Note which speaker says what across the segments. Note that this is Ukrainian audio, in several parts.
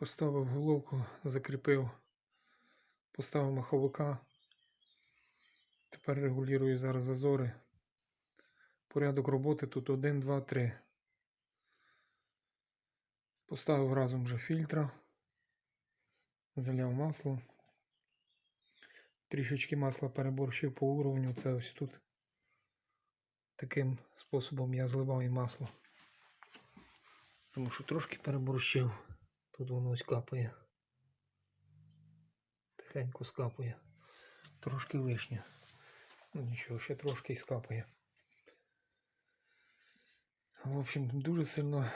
Speaker 1: Поставив головку, закріпив, поставив маховика. Тепер регулюю зараз зазори. Порядок роботи тут 1, 2, 3. Поставив разом вже фільтра. Заляв масло. Трішечки масла переборщив по уровню. Це ось тут. Таким способом я зливаю масло. Тому що трошки переборщив. Тут воно ось капає. Тихенько скапує. Трошки лишнє. Ну нічого, ще трошки і скапає. В общем, дуже сильно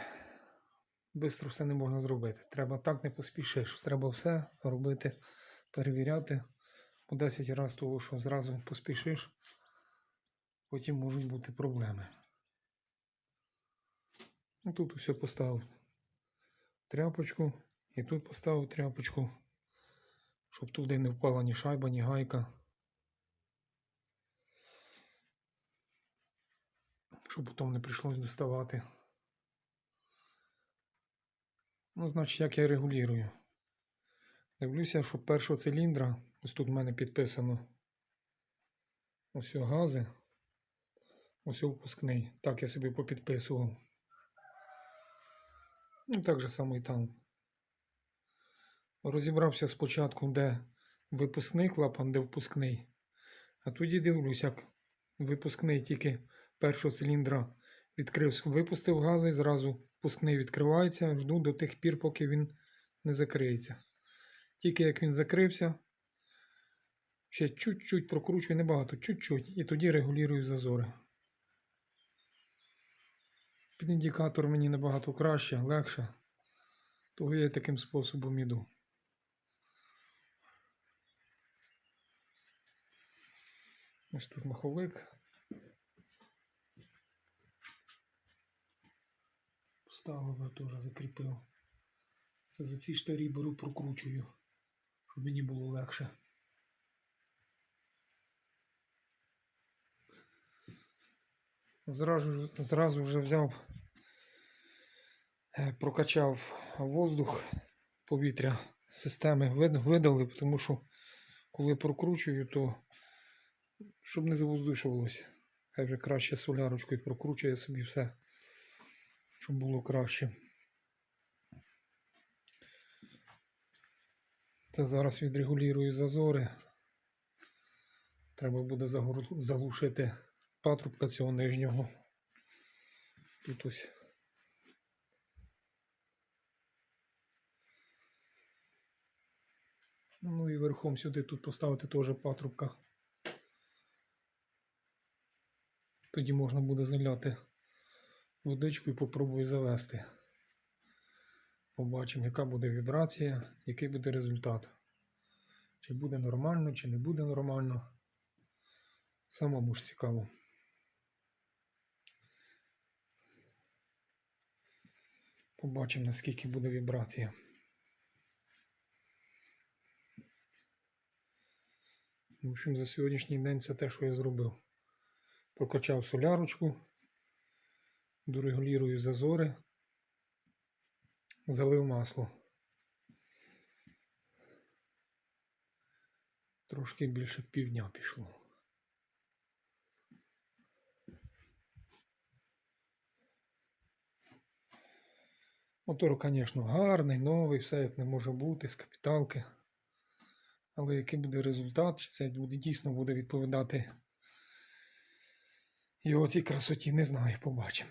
Speaker 1: швидко все не можна зробити. Треба так не поспішиш. Треба все робити, перевіряти по 10 разів того, що зразу поспішиш, потім можуть бути проблеми. Ну, тут усе поставив тряпочку і тут поставив тряпочку, щоб туди не впала ні шайба, ні гайка. Щоб потім не прийшлось доставати. Ну, значить, як я регулюю. Дивлюся, що першого циліндра, ось тут в мене підписано ось гази, ось впускний. Так я собі попідписував. Ну, так же само і там. Розібрався спочатку, де випускний клапан, де впускний. А тоді дивлюсь, як випускний тільки першого циліндра відкрився, випустив гази, зразу впускний відкривається, жду до тих пір, поки він не закриється. Тільки як він закрився, ще чуть-чуть прокручую, небагато, чуть-чуть, і тоді регулюю зазори. Під індикатор мені набагато краще, легше. Того я таким способом іду. Ось тут маховик. Поставив, я теж закріпив. Це за ці штирі беру, прокручую, щоб мені було легше. Зразу, зразу вже взяв, е, прокачав воздух, повітря системи вид- видалив, тому що коли прокручую, то щоб не завоздушувалося. Хай вже краще солярочкою прокручує собі все, щоб було краще. Та зараз відрегулюю зазори. Треба буде заглушити патрубка цього нижнього. Тут ось. Ну і верхом сюди тут поставити теж патрубка. Тоді можна буде заляти водичку і попробую завести. Побачимо, яка буде вібрація, який буде результат. Чи буде нормально, чи не буде нормально. Самому ж цікаво. Побачимо, наскільки буде вібрація. В общем, за сьогоднішній день це те, що я зробив. Прокачав солярочку, дорегулюю зазори, залив масло. Трошки більше півдня пішло. Мотор, звісно, гарний, новий, все як не може бути, з капіталки. Але який буде результат, чи це буде, дійсно буде відповідати його цій красоті, не знаю, побачимо.